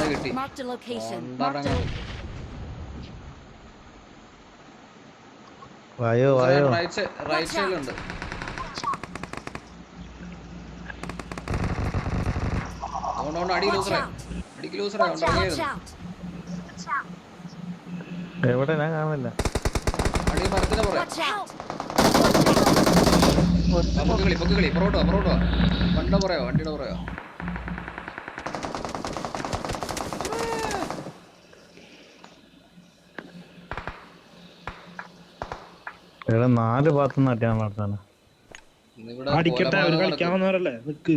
കൊണ്ട കിട്ടി. വായോ വായോ. റൈറ്റ് റൈറ്റ് സൈഡിലുണ്ട് അതുകൊണ്ട് അടി Watch ലൂസറേ out. അടിക്ക് out. എവിടെ? ഞാൻ കാണുന്നില്ല. അടി മരത്തിന്റെ പുറകെ. പൊക്കി കളി പൊക്കി കളി. പുറകോട്ടോ പുറകോട്ടോ വണ്ടിയുടെ പുറയോ വണ്ടിയുടെ പുറയോ ഇവിടെ നാല് ഭാഗത്തുനിന്ന് അടിയാൻ നടത്താണ് അടിക്കട്ടെ അവർ കളിക്കാൻ വന്നവരല്ലേ? നിക്ക്.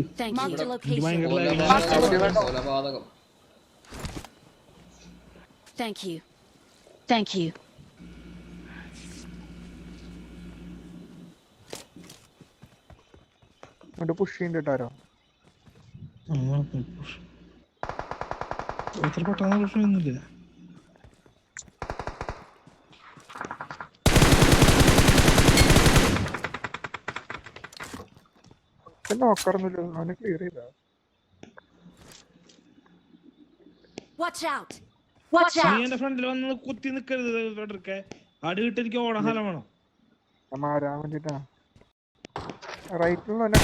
You. Thank you. എന്നിട്ട് പുഷ് ചെയ്യുന്നുണ്ട് പ്രശ്നമൊന്നുമില്ല നോക്കാറൊന്നുമില്ല. അവനെ ക്ലിയർ ചെയ്താ Watch out. Watch നീ. എന്റെ ഫ്രണ്ടിൽ വന്ന് കുത്തി നിക്കരുത് ഫെഡറിക്കെ അടി കിട്ടി എനിക്ക് ഓടാൻ സ്ഥലം വേണം. നമ്മ ആരാൻ വേണ്ടിട്ടാ. റൈറ്റിൽ തന്നെ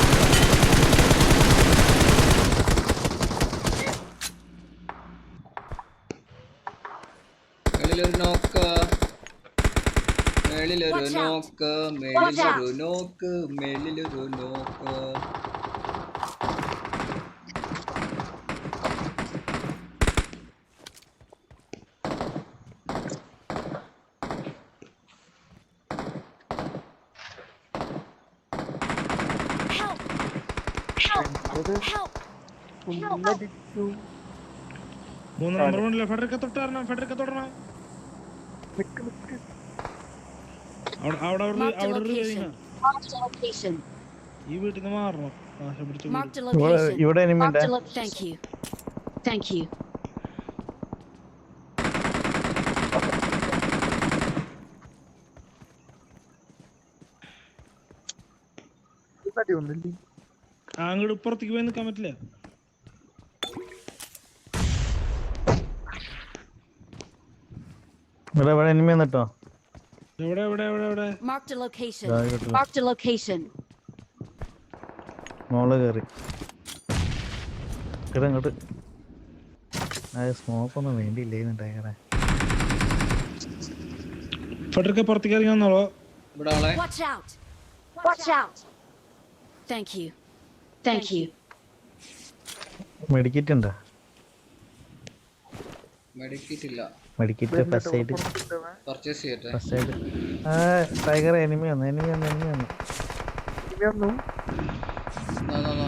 മേളിലൊരു നോക്ക് മേളിലൊരു. നോക്ക് മേളിലൊരു നോക്ക് മേളിലൊരു നോക്ക് Help. Help. അത് Help. ഫുള്ളടിച്ചു മൂന്ന് നമ്പർ തൊട്ടാരണം തൊട്ടരണം ഫെഡറിക്കെ തൊടണം ഈ വീട്ടിൽ നിന്ന് മാറണം ഇവിടെ location. ഇവിടെ എനിമി ഉണ്ട് Marked a lo- Thank you. Thank you. അടി ഒന്നില്ലേ ആ, അങ്ങോട്ട് ഇപ്പുറത്തേക്ക് പോയി നിൽക്കാൻ പറ്റില്ല? ഇവിടെ ഇവിടെ എനിമി വന്നിട്ടോ? എവിടെ എവിടെ എവിടെ എവിടെ? കിട്ടില്ല Marked a location. മോൾ കയറി ഇവിടെ ഇങ്ങോട്ട് സ്മോക്ക് ഒന്നും വേണ്ടിയില്ലേന്നുണ്ടായിക്കണേ ഫെഡറിക്കെ പുറത്തേക്ക് ഇറങ്ങി വന്നോളോ. ഇവിടെ ആളെ. Watch out watch out thank you thank you medkit ഉണ്ടോ? മെഡിക്കിറ്റ് ഇല്ല. മെഡിക്കറ്റ് ഫസ്റ്റ് സൈഡ് പർച്ചേസ് ചെയ്യട്ടെ. ഫസ്റ്റ് എയ്ഡ് ആ ടൈഗർ എനിമി വന്നു എനിമി വന്നു എനിമി വന്നു. ഒന്നും ദാ, ദാ, ദാ.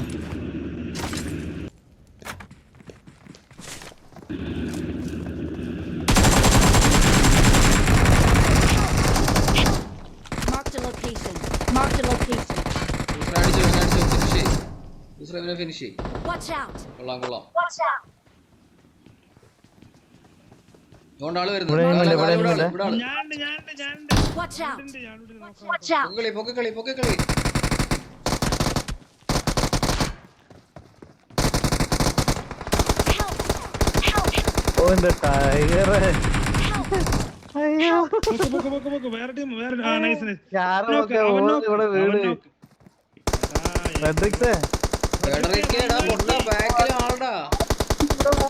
Marked a Watch out. വരുന്നു ഇവിടെ ഇവിടെ ആൾ, ഇവിടെ ഇവിടെ ആൾ, ഇവിടെ ഇവിടെ ആൾ. ഞാനുണ്ട് ഞാനുണ്ട് ഞാനുണ്ട് Watch out. ഞാനുണ്ട് ഞാനുണ്ട് നോക്കാം Watch out. പൊക്കിക്കളി പൊക്കിക്കളി പൊക്കിക്കളി Help. Help. ഓ എന്റെ ടൈഗർ അയ്യോ പൊക്ക് പൊക്ക് പൊക്ക് പൊക്ക് വേറെ ടീം വേറെ ആ നൈസ് നൈസ് ഇവിടെ വീട് ഫെഡറിക്സേ ഫെഡറിക്കേടാ പൊട്ട ബാക്കിൽ ആളുടാ ഫെഡറിക്ക അവനെ വേണ്ടി വെക്കണം. Watch out. എന്റെ ഫെഡറിക്ക ഇവിടെ എന്റെ ഫെഡറിക്ക നിന്റെ മുന്നിൽ ഞാൻ ചൗള